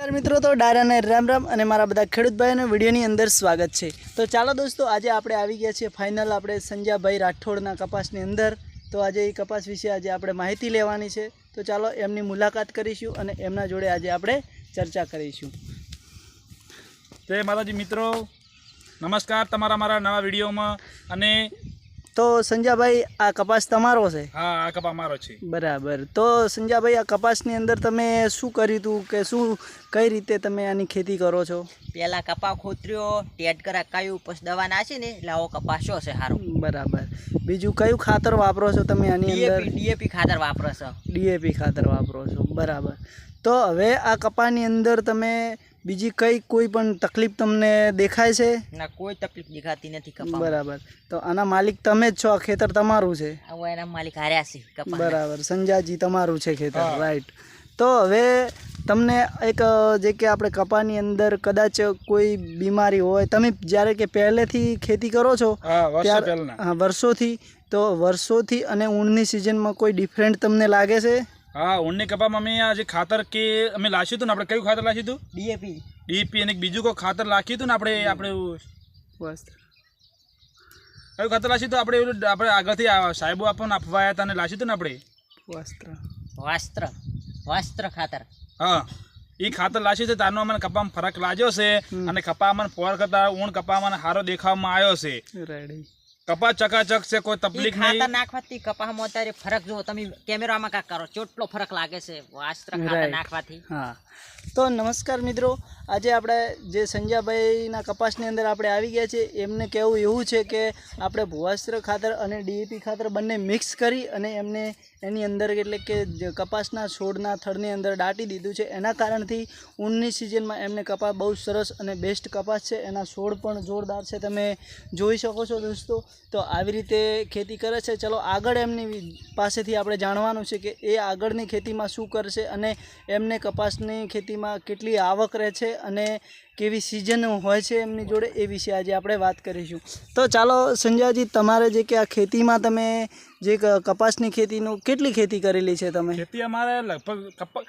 મિત્રો, તો ડાયરાને રામ રામ અને મારા બધા ખેડૂત ભાઈઓને વિડીયોની અંદર સ્વાગત છે. તો ચાલો દોસ્તો, આજે આપણે આવી ગયા છીએ ફાઇનલ આપણે સંજ્યાભાઈ રાઠોડના કપાસની અંદર. તો આજે એ કપાસ વિશે આજે આપણે માહિતી લેવાની છે. તો ચાલો એમની મુલાકાત કરીશું અને એમના જોડે આજે આપણે ચર્ચા કરીશું. જય માતાજી મિત્રો. નમસ્કાર તમારા મારા નવા વિડીયોમાં. અને તો સંજાભાઈ આ કપાસ તમારો છે? હા આ કપાસ મારો છે. બરાબર. તો સંજાભાઈ આ કપાસની અંદર તમે શું કર્યું હતું કે શું કઈ રીતે તમે આની ખેતી કરો છો? પહેલા કપા ખોતર્યો ટેટ કરા કયું પછી દવા નાખી ને એટલે આવો કપાસો છે સારો બરાબર. બીજું કયું ખાતર વાપરો છો તમે આની અંદર? ડીએપી ડીએપી ખાતર વાપરો છો. ડીએપી ખાતર વાપરો છો. બરાબર. તો હવે આ કપાની અંદર તમે બીજી કઈ કોઈ પણ તકલીફ તમને દેખાય છે? ના કોઈ તકલીફ દેખાતી નથી કપા બરાબર. તો આના માલિક તમે જ છો આ ખેતર તમારું છે? હવે એના માલિક હાર્યા છે કપા બરાબર. સંજાજી તમારું છે ખેતર રાઈટ તો હવે તમને એક જે કે આપણે કપાની અંદર કદાચ કોઈ બીમારી હોય તમે જ્યારે કે પહેલેથી ખેતી કરો છો હા, વર્ષોથી. તો વર્ષોથી અને ઊણની સિઝનમાં કોઈ ડિફરન્ટ તમને લાગે છે? હા ઊંડની કપામાં અમે આ જે ખાતર કે અમે લાખ્યું હતું ને આપણે કયું ખાતર લાખ્યું હતું? ડીએપી. ડીએપી અને બીજું કોઈ ખાતર લાખ્યું હતું ને આપણે આપણે એવું- કયું ખાતર લાખ્યું હતું? આપણે એવું આપણે આગળથી આ સાહેબો આપણને આપવા હતા અને લાખ્યું હતું ને આપણે? વસ્ત્ર. વાસ્ત્ર. વાસ્ત્ર ખાતર. હા એ ખાતર લાખ્યું છે તારનો અમને કપામાં ફરક લાગ્યો છે અને કપામાં ફોર કરતા ઊણ કપામાં સારો દેખાવામાં આવ્યો છે. રેડી કપા ચકાચક છે કોઈ તકલીફ તકલીફ ખાતર નહીં. નાખવાથી કપામાં અત્યારે ફરક જો તમે કેમેરામાં કાંક કરો ચોટલો ફરક લાગે છે વાસ્ત્ર ખાતર નાખવાથી. હા. તો નમસ્કાર મિત્રો આજે આપણે જે સંજયભાઈના કપાસની અંદર આપણે આવી ગયા છે એમને કહેવું એવું છે કે આપણે ભુવાસ્ત્ર ખાતર અને ડીએપી ખાતર બંને મિક્સ કરી અને એમને એની અંદર એટલે કે કપાસના છોડના થડની અંદર દાટી દીધું છે. એના કારણથી ઊનની સિઝનમાં એમને કપાસ બહુ સરસ અને બેસ્ટ કપાસ છે. એના છોડ પણ જોરદાર છે. તમે જોઈ શકો છો દોસ્તો. તો આવી રીતે ખેતી કરે છે. ચલો આગળ એમની પાસેથી આપણે જાણવાનું છે કે એ આગળની ખેતીમાં શું કરશે અને એમને કપાસની ખેતીમાં કેટલી આવક રહે છે અને કેવી સિઝન હોય છે એમની જોડે એ વિશે આજે આપણે વાત કરીશું. તો ચાલો સંજયજી તમારે જે કે આ ખેતીમાં તમે જે કપાસની ખેતીનું કેટલી ખેતી કરેલી છે તમે? ખેતી અમારે લગભગ કપા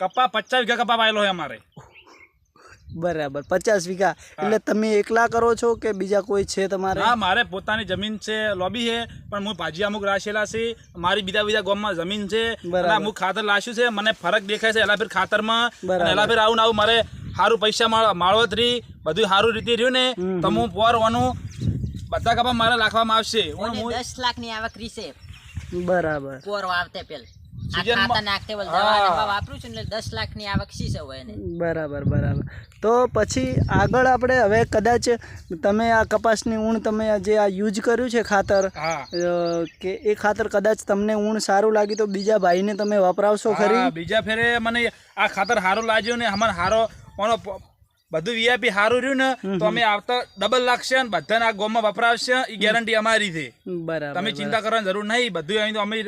કપા પચાસ વીઘા કપા પાયેલો છે અમારે. બરાબર પચાસ વીઘા. એટલે તમે એકલા કરો છો કે બીજા કોઈ છે તમારે? હા મારે પોતાની જમીન છે લોબી છે પણ હું ભાજી અમુક રાખેલા છે મારી બીજા બીજા ગામમાં જમીન છે. અમુક ખાતર લાશ્યું છે મને ફરક દેખાય છે એલા ફેર ખાતરમાં. એલા ફેર આવું આવું મારે સારું પૈસા માળ- માળવત રહી બધું સારું રીતે રહ્યું ને તો હું પોર વાનું બધા કપા મારે રાખવામાં આવશે. હું- દસ લાખની આવક રીસે બરાબર. પોર વાવતે પેલ. ને બરાબર બરાબર. તો પછી આગળ આપણે હવે કદાચ તમે આ કપાસની ઊણ તમે જે આ યુઝ કર્યું છે ખાતર કે એ ખાતર કદાચ તમને ઊણ સારું લાગી તો બીજા ભાઈને તમે વપરાવશો ખરી? બીજા ફેરે મને આ ખાતર સારું લાગ્યું ને અમારે સારો ઓનો પ- બધું વીઆઈપી સારું રહ્યું ને તો અમે આવતા ડબલ લાગશે ને બધાને આ ગોમાં વપરાવશે એ ગેરંટી અમારી છે બરાબર તમે ચિંતા કરવાની જરૂર નહીં બધું અહીં તો અમે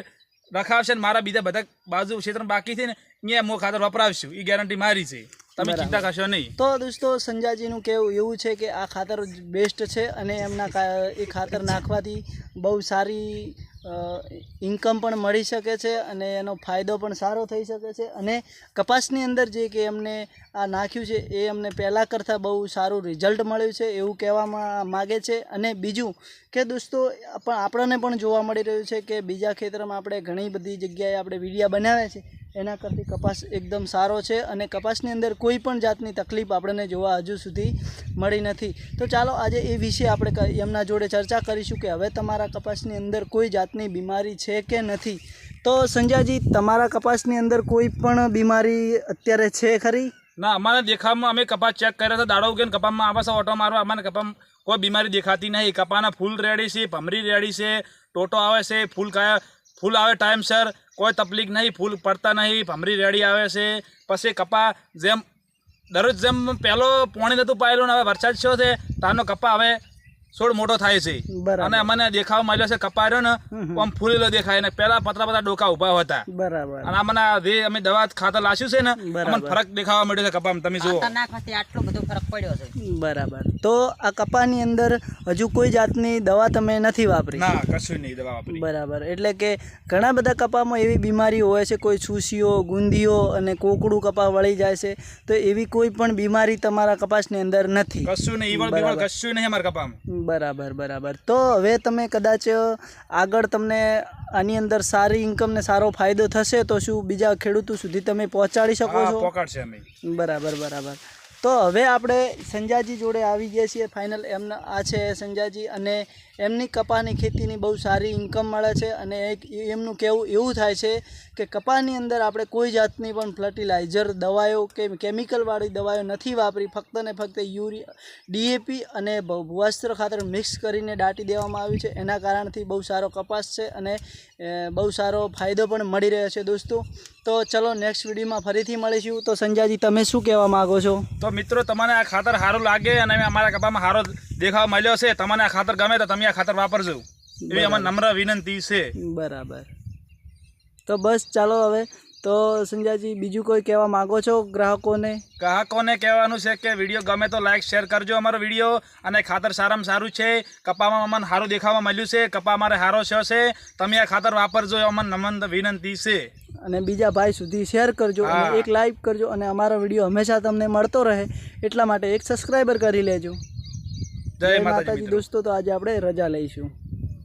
રખાવશે ને મારા બીજા બધા બાજુ ક્ષેત્ર બાકી છે ને અહીંયા મો ખાતર વપરાવશું એ ગેરંટી મારી છે. તમે ચિંતા કરશો નહીં. તો દોસ્તો સંજાજીનું કહેવું એવું છે કે આ ખાતર બેસ્ટ છે અને એમના એ ખાતર નાખવાથી બહુ સારી ઇન્કમ પણ મળી શકે છે અને એનો ફાયદો પણ સારો થઈ શકે છે. અને કપાસની અંદર જે કે એમને આ નાખ્યું છે, એ અમને પહેલાં કરતાં બહુ સારું રિઝલ્ટ મળ્યું છે એવું કહેવામાં માગે છે. અને બીજું કે દોસ્તો, પણ આપણને પણ જોવા મળી રહ્યું છે કે બીજા ખેતરમાં આપણે ઘણી બધી જગ્યાએ આપણે વિડીયા બનાવ્યા છે. એના કરતી કપાસ એકદમ સારો છે અને કપાસની અંદર કોઈ પણ જાતની તકલીફ આપણને જોવા હજુ સુધી મળી નથી. તો ચાલો આજે એ વિશે આપણે ક- એમના જોડે ચર્ચા કરીશું કે હવે તમારા કપાસની અંદર કોઈ જાતની બીમારી છે કે નથી. તો સંજયજી તમારા કપાસની અંદર કોઈ પણ બીમારી અત્યારે છે ખરી? ના, અમારા દેખાવમાં અમે કપાસ ચેક કર્યા હતા. દાડો ઉગે ને આવા આવે ઓટો મારવા. અમારે કપામાં કોઈ બીમારી દેખાતી નહીં. કપાના ફૂલ રેડી છે, ભમરી રેડી છે, ટોટો આવે છે, ફૂલ કયા ફૂલ આવે ટાઈમસર કોઈ તકલીફ નહીં, ફૂલ પડતા નહીં, ભમરી રેડી આવે છે. પછી કપા જેમ, દરરોજ જેમ પહેલો પોણી નહોતું પાયેલું ને હવે વરસાદ થયો છે તારનો કપા હવે છોડ મોટો થાય છે. બરાબર. અને અમને દેખાવા મળ્યો છે કપાયો ને. આમ ફૂલેલો દેખાય ને પેલા પતરા પતરા ડોકા ઊભા હતા. બરાબર. અને અમને જે અમે દવા ખાતર લાસ્યું છે ને અમને ફરક દેખાવા મળ્યો છે કપામાં તમે જુઓ. આટલો બધો ફરક પડ્યો છે. બરાબર. તો આ કપાની અંદર હજુ કોઈ જાતની દવા તમે નથી વાપરી? ના કશું નહીં દવા વાપરી. બરાબર. એટલે કે ઘણા બધા કપામાં એવી બીમારી હોય છે કોઈ છૂસીઓ ગુંદીઓ અને કોકડું કપા વળી જાય છે તો એવી કોઈ પણ બીમારી તમારા કપાસની અંદર નથી. કશું નહીં ઈવળ બીવળ કશું નહીં અમારા કપામાં. બરાબર બરાબર. તો હવે તમે કદાચ આગળ તમને આની અંદર સારી ઇન્કમ ને સારો ફાયદો થશે તો શું બીજા ખેડૂતો સુધી તમે પહોંચાડી શકો છો? પહોંચાડશે અમે. બરાબર બરાબર. તો હવે આપણે સંજાજી જોડે આવી ગયા છીએ ફાઇનલ એમના આ છે સંજાજી અને એમની કપાની ખેતીની બહુ સારી ઇન્કમ મળે છે અને એક એમનું કહેવું એવું થાય છે કે કપાની અંદર આપણે કોઈ જાતની પણ ફર્ટિલાઇઝર દવાઓ કે કેમિકલવાળી દવાઓ નથી વાપરી, ફક્ત ને ફક્ત યુરિયા ડીએપી અને ભૂવાસ્ત્ર ખાતર મિક્સ કરીને દાટી દેવામાં આવ્યું છે. એના કારણથી બહુ સારો કપાસ છે અને બહુ સારો ફાયદો પણ મળી રહ્યો છે દોસ્તો. તો ચલો નેક્સ્ટ વિડીયોમાં ફરીથી મળીશું. તો સંજાજી, તમે શું કહેવા માગો છો? તો મિત્રો તમને આ ખાતર સારું લાગે અને અમારા કપામાં સારો દેખાવ મળ્યો છે તમને આ ખાતર ગમે તો તમે આ ખાતર વાપરજો. એવી અમારી નમ્ર વિનંતી છે. બરાબર. તો બસ ચાલો હવે. તો સંજયજી બીજું કોઈ કહેવા માગો છો ગ્રાહકોને? ગ્રાહકોને કહેવાનું છે કે વીડિયો ગમે તો લાઈક શેર કરજો અમારો વીડિયો અને ખાતર સારામાં સારું છે. કપામાં અમને સારું દેખાવા મળ્યું છે. કપા અમારે સારો થયો છે. તમે આ ખાતર વાપરજો એ અમને નમન વિનંતી છે. અને બીજા ભાઈ સુધી શેર કરજો અને એક લાઈક કરજો અને અમારો વીડિયો હંમેશા તમને મળતો રહે. એટલા માટે એક સબસ્ક્રાઈબર કરી લેજો. જય માતાજી દોસ્તો તો આજે આપણે રજા લઈશું.